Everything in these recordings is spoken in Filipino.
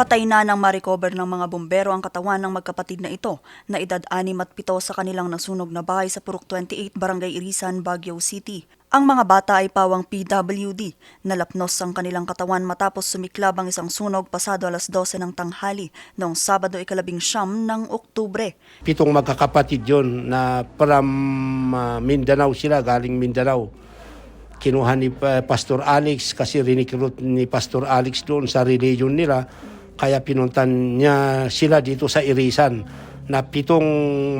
Patay na nang ma-recover ng mga bumbero ang katawan ng magkapatid na ito na edad 6 at 7 sa kanilang nasunog na bahay sa Purok 28, Barangay Irisan, Baguio City. Ang mga bata ay pawang PWD. Nalapnos ang kanilang katawan matapos sumiklab ang isang sunog pasado alas 12 ng tanghali noong Sabado ikalabing siyam ng Oktubre. Pitong magkakapatid yon na from ah, Mindanao sila, galing Mindanao. Kinuha ni ah, Pastor Alex kasi rinicruit ni Pastor Alex doon sa religion nila. Kaya pinuntan niya sila dito sa Irisan na pitong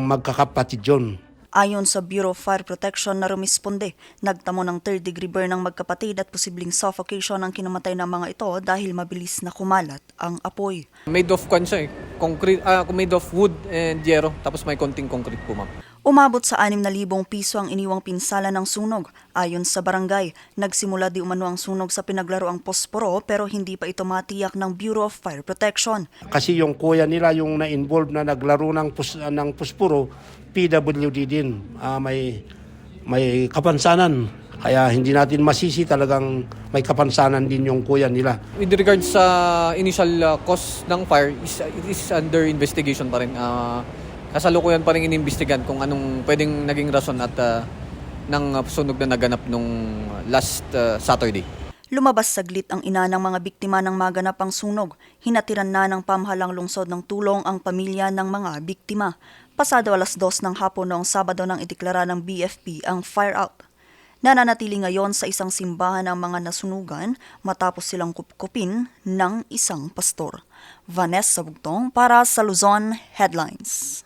magkakapatid yon. Ayon sa Bureau of Fire Protection na rumisponde, nagtamo ng third degree burn ng magkapatid at posibleng suffocation ang kinamatay ng mga ito dahil mabilis na kumalat ang apoy. Made of kwan siya eh. Concrete, ah, made of wood and yero. Tapos may konting concrete po, ma'am. Umabot sa 6,000 piso ang iniwang pinsala ng sunog. Ayon sa barangay, nagsimula di umano ang sunog sa pinaglaro ang posporo pero hindi pa ito matiyak ng Bureau of Fire Protection. Kasi yung kuya nila yung na-involve na naglaro ng, pus, ng puspuro, PWD din. Ah, may, may kapansanan. Kaya hindi natin masisi talagang may kapansanan din yung kuya nila. With regards sa initial ah, cause ng fire, is, it is under investigation pa rin. Ah, kasalukuyan pa rin inimbestigan kung anong pwedeng naging rason at ah, ng sunog na naganap nung last ah, Saturday. Lumabas saglit ang ina ng mga biktima ng maganap ang sunog. Hinatiran na ng pamahalang lungsod ng tulong ang pamilya ng mga biktima. Pasado alas dos ng hapon noong Sabado nang ideklara ng BFP ang fire out. Nananatili ngayon sa isang simbahan ang mga nasunugan matapos silang kupkupin ng isang pastor. Vanessa Bugtong para sa Luzon Headlines.